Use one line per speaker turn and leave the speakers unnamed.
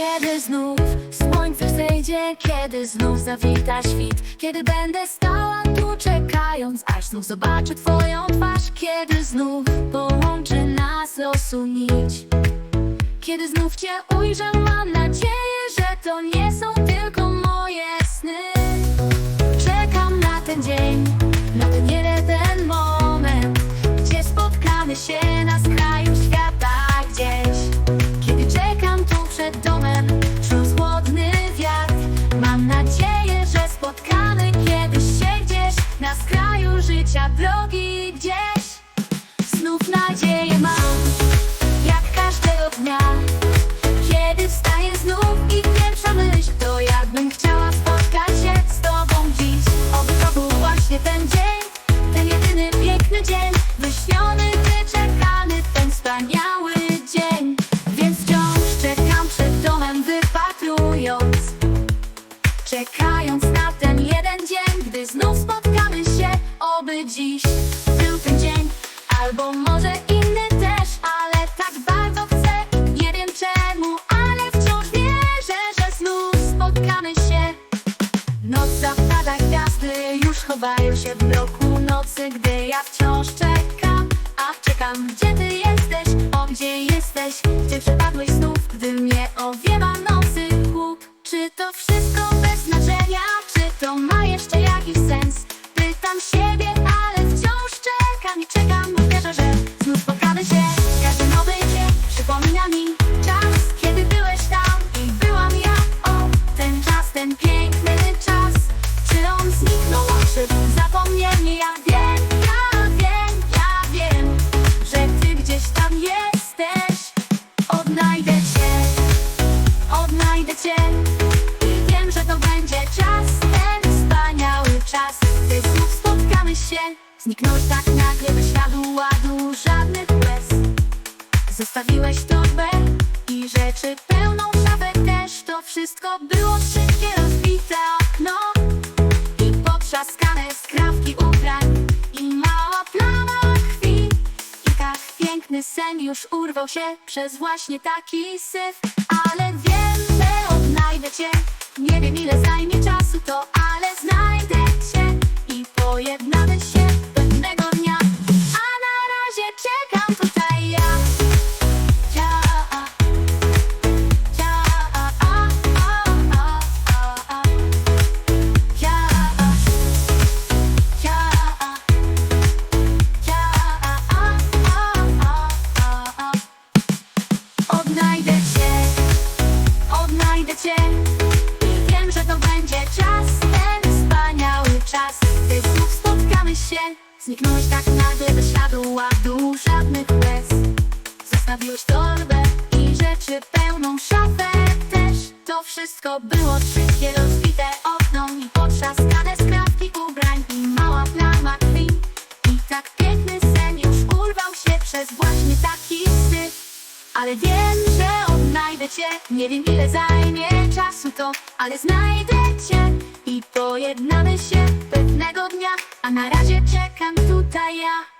Kiedy znów słońce wzejdzie, kiedy znów zawita świt Kiedy będę stała tu czekając, aż znów zobaczę twoją twarz Kiedy znów połączy nas losu nić. Kiedy znów cię ujrzę, mam nadzieję, że to nie są życia drogi gdzieś dziś był ten dzień Albo może inny też Ale tak bardzo chcę. Nie wiem czemu Ale wciąż wierzę, że znów spotkamy się. Noc zapada, gwiazdy już chowają się w mroku nocy Gdy ja wciąż czekam, a czekam Gdzie ty jesteś, o gdzie jesteś Gdzie przepadłeś znów, gdy mnie owiewa ten piękny czas. Czy on zniknął, czy był zapomniany Ja wiem, ja wiem, ja wiem Że ty gdzieś tam jesteś. Odnajdę cię, odnajdę cię. I wiem, że to będzie czas Ten wspaniały czas. Gdy znów spotkamy się Zniknąłeś tak nagle bez śladu ładu Żadnych łez Zostawiłeś torbę i rzeczy pełną szafę też. To wszystko było szybkie, sen już urwał się Przez właśnie taki syf. Ale wiem, że odnajdę cię. Nie wiem ile zajmie Zniknąłeś tak nagle bez śladu ładu Żadnych łez. Zostawiłeś torbę i rzeczy pełną szafę też. To wszystko było wszystkie rozbite okno I potrzaskane skrawki ubrań I mała plama krwi. I tak piękny sen już urwał się Przez właśnie taki syf ale wiem, że odnajdę cię. Nie wiem ile zajmie czasu to Ale znajdę cię. I pojednamy się pewnego dnia A na razie czekam tutaj ja